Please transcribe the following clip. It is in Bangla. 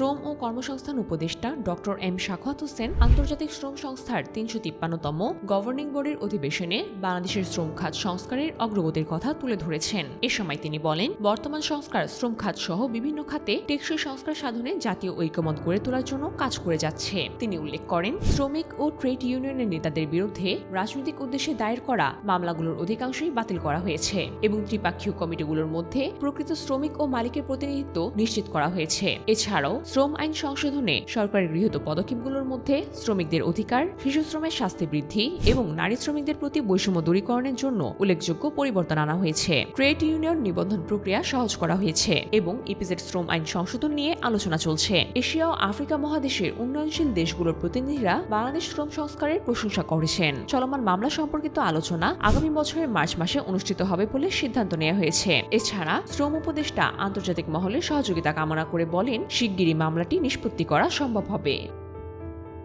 শ্রম ও কর্মসংস্থান উপদেষ্টা ডক্টর এম শাখাত হোসেন আন্তর্জাতিক শ্রম সংস্থার তিনশো তিপ্পান্নতম গভর্নিং বোর্ডের অধিবেশনে বাংলাদেশের শ্রম খাত সংস্কারের অগ্রগতির কথা তুলে ধরেছেন। এ সময় তিনি বলেন, বর্তমান সংস্কার শ্রম খাত সহ বিভিন্ন খাতে টেকসই সংস্কার সাধনে জাতীয় ঐক্যমত গড়ে তোলার জন্য কাজ করে যাচ্ছে। তিনি উল্লেখ করেন, শ্রমিক ও ট্রেড ইউনিয়নের নেতাদের বিরুদ্ধে রাজনৈতিক উদ্দেশ্যে দায়ের করা মামলাগুলোর অধিকাংশই বাতিল করা হয়েছে এবং ত্রিপাক্ষীয় কমিটিগুলোর মধ্যে প্রকৃত শ্রমিক ও মালিকের প্রতিনিধিত্ব নিশ্চিত করা হয়েছে। এছাড়াও শ্রম আইন সংশোধনে সরকারের গৃহীত পদক্ষেপগুলোর মধ্যে শ্রমিকদের অধিকার, শিশু শ্রমের শাস্তি বৃদ্ধি এবং নারী শ্রমিকদের প্রতি বৈষম্য দূরীকরণের জন্য উল্লেখযোগ্য পরিবর্তন আনা হয়েছে। ট্রেড ইউনিয়ন নিবন্ধন প্রক্রিয়া সহজ করা হয়েছে এবং ইপিজেড শ্রম আইন সংশোধন নিয়ে আলোচনা চলছে। এশিয়া ও আফ্রিকা মহাদেশের উন্নয়নশীল দেশগুলোর প্রতিনিধিরা বাংলাদেশ শ্রম সংস্কারের প্রশংসা করেছেন। চলমান মামলা সম্পর্কিত আলোচনা আগামী বছরের মার্চ মাসে অনুষ্ঠিত হবে বলে সিদ্ধান্ত নেওয়া হয়েছে। এছাড়া শ্রম উপদেষ্টা আন্তর্জাতিক মহলে সহযোগিতা কামনা করে বলেন, শিগগিরই মামলাটি নিষ্পত্তি করা সম্ভব হবে।